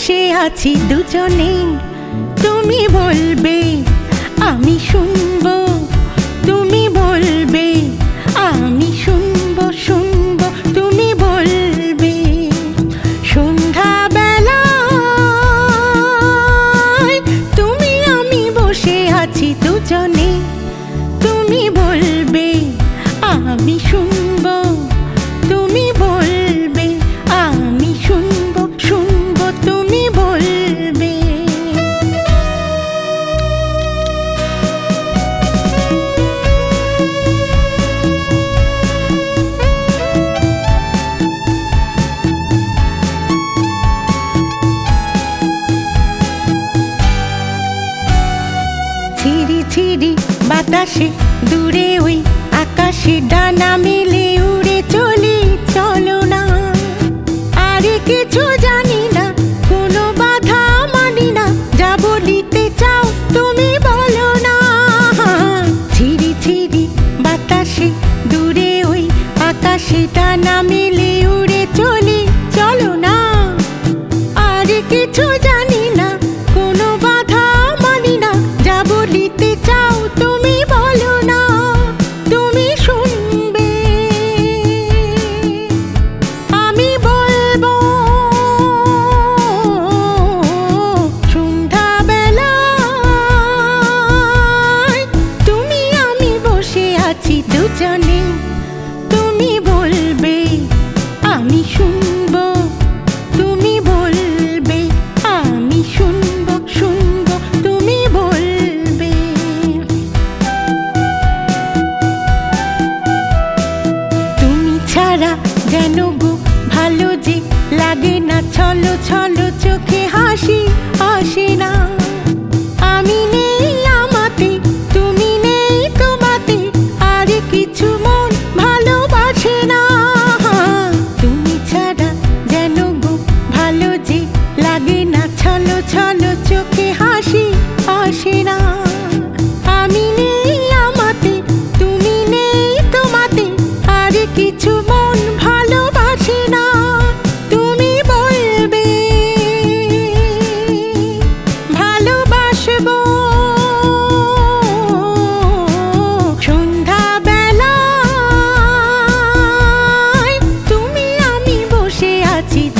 আছি দুজনে। তুমি বলবে, আমি শুনব। তুমি বলবে, আমি শুনব শুনব। তুমি বলবে, সন্ধ্যাবেলায় তুমি আমি বসে আছি দুজনে। তুমি বলবে, আমি শুনব। তুমি বলবে বাতাসে দূরে ওই আকাশে ডানা মেলে লাগে না, ছলো ছলো চোখে হাসি আসে না। আমি নেই আমাতে, তুমি নেই তোমাতে, আর কিছু মন ভালোবাসে না। ছাড়া যেন গো ভালো যে লাগে না, ছলো ছলো চোখ muchachito.